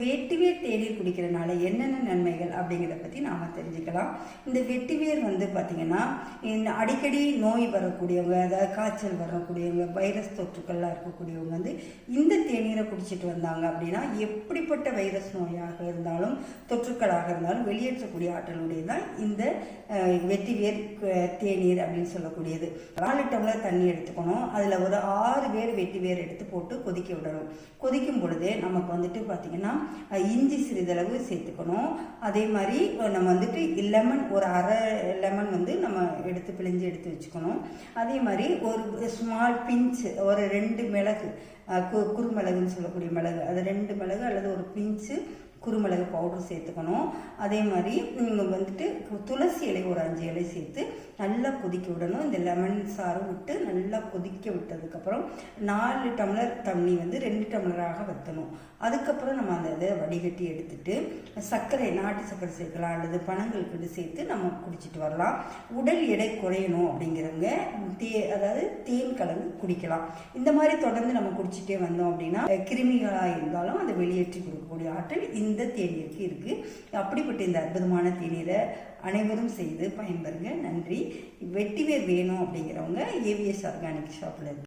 வெட்டிவேர் தேநீர் குடிக்கிறனால என்னென்ன நன்மைகள் அப்படிங்கிறத பற்றி நாம் தெரிஞ்சுக்கலாம். இந்த வெட்டிவேர் வந்து பார்த்திங்கன்னா இந்த அடிக்கடி நோய் வரக்கூடியவங்க அதாவது காய்ச்சல் வரக்கூடியவங்க வைரஸ் தொற்றுக்கள்லாம் இருக்கக்கூடியவங்க வந்து இந்த தேநீரை குடிச்சிட்டு வந்தாங்க அப்படின்னா எப்படிப்பட்ட வைரஸ் நோயாக இருந்தாலும் தொற்றுக்களாக இருந்தாலும் வெளியேற்றக்கூடிய ஆற்றலுடைய தான் இந்த வெட்டிவேர் தேநீர் அப்படின்னு சொல்லக்கூடியது. நாலு டம்ளர் தண்ணி எடுத்துக்கணும். அதில் ஒரு ஆறு பேர் வெட்டிவேர் எடுத்து போட்டு கொதிக்க விடணும். கொதிக்கும் பொழுது நமக்கு வந்துட்டு பார்த்திங்கன்னா இஞ்சி சிறிதளவு சேர்த்துக்கணும். அதே மாதிரி நம்ம வந்துட்டு லெமன் ஒரு அரை லெமன் வந்து நம்ம எடுத்து பிழிஞ்சு எடுத்து வச்சுக்கணும். அதே மாதிரி ஒரு ஸ்மால் பிஞ்ச் ஒரு ரெண்டு மிளகு கு குறுமிளகுன்னு சொல்லக்கூடிய மிளகு அது ரெண்டு மிளகு அல்லது ஒரு பிஞ்சு குருமிளகு பவுடர் சேர்த்துக்கணும். அதே மாதிரி நீங்கள் வந்துட்டு துளசி இலை ஒரு அஞ்சு இலை சேர்த்து நல்லா கொதிக்க விடணும். இந்த லெமன் சாறு விட்டு நல்லா கொதிக்க விட்டதுக்கப்புறம் நாலு டம்ளர் தண்ணி வந்து ரெண்டு டம்ளராக வற்றணும் அதுக்கப்புறம் நம்ம அந்த இதை வடிகட்டி எடுத்துட்டு சர்க்கரை நாட்டு சர்க்கரை சேர்க்கலாம் அல்லது பனங்கல்கண்டு சேர்த்து நம்ம குடிச்சிட்டு வரலாம். உடல் எடை குறையணும் அப்படிங்கிறவங்க தே அதாவது தேன் கலந்து குடிக்கலாம். இந்த மாதிரி தொடர்ந்து நம்ம குடிச்சிட்டே வந்தோம் அப்படின்னா கிருமிகளாக இருந்தாலும் அதை வெளியேற்றி கொடுக்கக்கூடிய ஆற்றல் இந்த தேநீருக்கு இருக்கு. அப்படிப்பட்ட இந்த அற்புதமான தேநீரை அனைவரும் செய்து பயன்பெறுங்க. நன்றி. வெட்டிவேர் வேணும் அப்படிங்கிறவங்க ஏவிஎஸ் ஆர்கானிக் ஷாப்பில் இருக்கு.